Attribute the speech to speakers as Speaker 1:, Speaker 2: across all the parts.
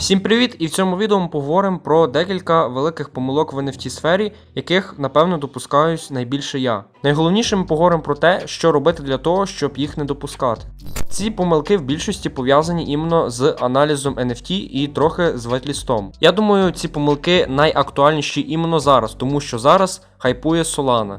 Speaker 1: Всім привіт! І в цьому відео ми поговоримо про декілька великих помилок в NFT сфері, яких напевно допускаюсь найбільше я. Найголовніше ми поговоримо про те, що робити для того, щоб їх не допускати. Ці помилки в більшості пов'язані іменно з аналізом NFT і трохи з вайтлістом. Я думаю, ці помилки найактуальніші іменно зараз, тому що зараз хайпує Solana.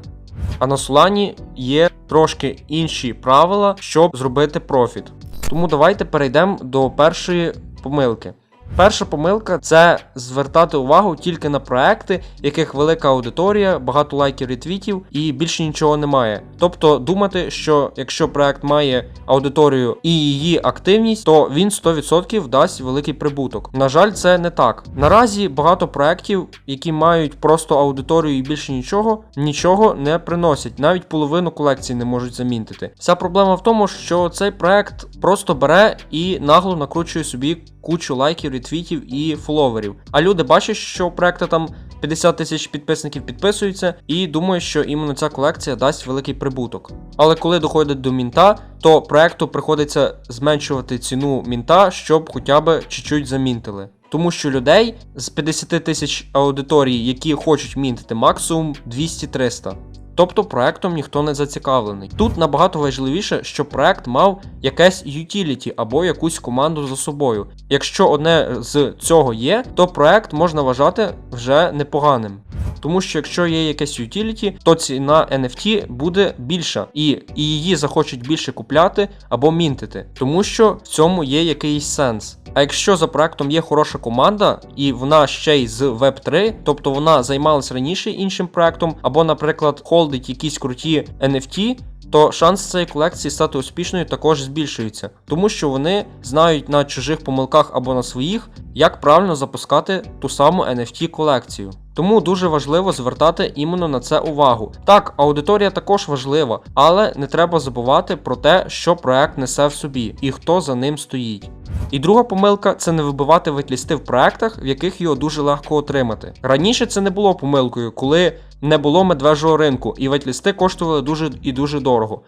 Speaker 1: А на Solana є трошки інші правила, щоб зробити профіт. Тому давайте перейдемо до першої помилки. Перша помилка це звертати увагу тільки на проекти, яких велика аудиторія, багато лайків, ретвітів і більше нічого немає. Тобто думати, що якщо проект має аудиторію і її активність, то він 100% дасть великий прибуток. На жаль, це не так. Наразі багато проєктів, які мають просто аудиторію і більше нічого, нічого не приносять. Навіть половину колекції не можуть замінити. Вся проблема в тому, що цей проект просто бере і нагло накручує собі кучу лайків, ретвітів і фоловерів. А люди бачать, що у проекту там 50 тисяч підписників підписуються, і думають, що іменно ця колекція дасть великий прибуток. Але коли доходить до мінта, то проекту приходиться зменшувати ціну мінта, щоб хоча б чуть-чуть замінтили. Тому що людей з 50 тисяч аудиторії, які хочуть мінтити максимум 200-300. Тобто проектом ніхто не зацікавлений. Тут набагато важливіше, щоб проект мав якесь utility або якусь команду за собою. Якщо одне з цього є, то проект можна вважати вже непоганим. Тому що якщо є якесь utility, то ціна NFT буде більша, і, і її захочуть більше купляти або мінтити, тому що в цьому є якийсь сенс. А якщо за проектом є хороша команда, і вона ще й з Web3, тобто вона займалась раніше іншим проектом, або, наприклад, холдить якісь круті NFT, то шанс цієї колекції стати успішною також збільшується, тому що вони знають на чужих помилках або на своїх, як правильно запускати ту саму NFT колекцію. Тому дуже важливо звертати іменно на це увагу. Так, аудиторія також важлива, але не треба забувати про те, що проект несе в собі і хто за ним стоїть. І друга помилка це не вибивати витлісти в проектах, в яких його дуже легко отримати. Раніше це не було помилкою, коли не було медвежого ринку, і вайтлісти коштували дуже і дуже дорого.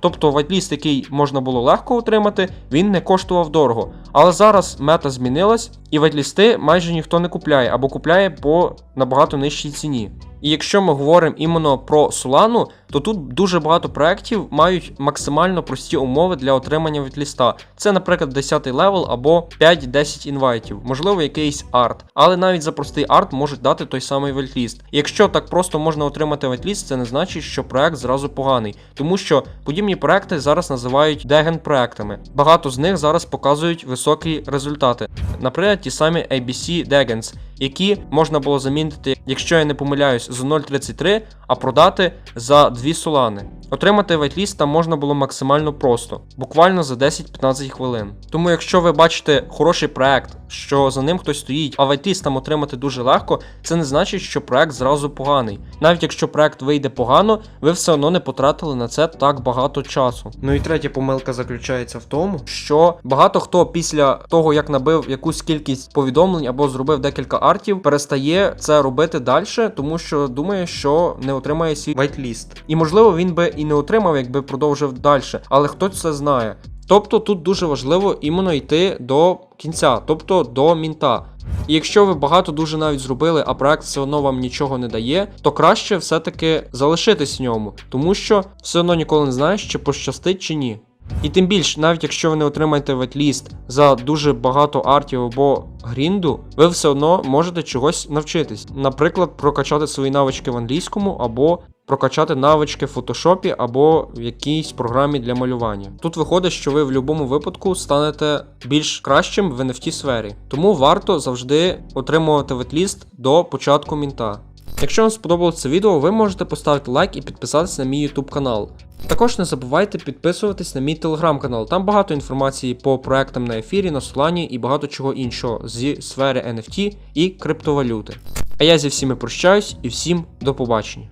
Speaker 1: Тобто вайтліст, який можна було легко отримати, він не коштував дорого. Але зараз мета змінилась, і вайтлісти майже ніхто не купляє або купляє по набагато нижчій ціні. І якщо ми говоримо іменно про Solana, то тут дуже багато проєктів мають максимально прості умови для отримання вітліста. Це, наприклад, 10 левел або 5-10 інвайтів, можливо, якийсь арт. Але навіть за простий арт можуть дати той самий вельтліст. Якщо так просто можна отримати вельтліст, це не значить, що проект зразу поганий, тому що подібні проекти зараз називають деген проектами. Багато з них зараз показують високі результати. Наприклад, ті самі ABC Degens, які можна було замінити, якщо я не помиляюсь, з 0.33, а продати за 2 солани. Отримати вайтліст там можна було максимально просто, буквально за 10-15 хвилин. Тому, якщо ви бачите хороший проект, що за ним хтось стоїть, а вайтліст там отримати дуже легко, це не значить, що проект зразу поганий. Навіть якщо проект вийде погано, ви все одно не потратили на це так багато часу. Ну і третя помилка заключається в тому, що багато хто після того, як набив якусь кількість повідомлень або зробив декілька артів, перестає це робити далі, тому що думає, що не отримає свій вайтліст. І можливо він би і не отримав, якби продовжив далі, але хто це знає. Тобто тут дуже важливо іменно йти до кінця, тобто до мінта. І якщо ви багато дуже навіть зробили, а проект все одно вам нічого не дає, то краще все-таки залишитись в ньому, тому що все одно ніколи не знаєш, чи пощастить чи ні. І тим більш, навіть якщо ви не отримаєте ветліст за дуже багато артів або грінду, ви все одно можете чогось навчитись. Наприклад, прокачати свої навички в англійському або прокачати навички в фотошопі або в якійсь програмі для малювання. Тут виходить, що ви в будь-якому випадку станете більш кращим в NFT сфері. Тому варто завжди отримувати ветліст до початку мінта. Якщо вам сподобалося це відео, ви можете поставити лайк і підписатись на мій YouTube канал. Також не забувайте підписуватись на мій телеграм-канал. Там багато інформації по проектам на ефірі, на Солані і багато чого іншого зі сфери NFT і криптовалюти. А я зі всіми прощаюсь і всім до побачення.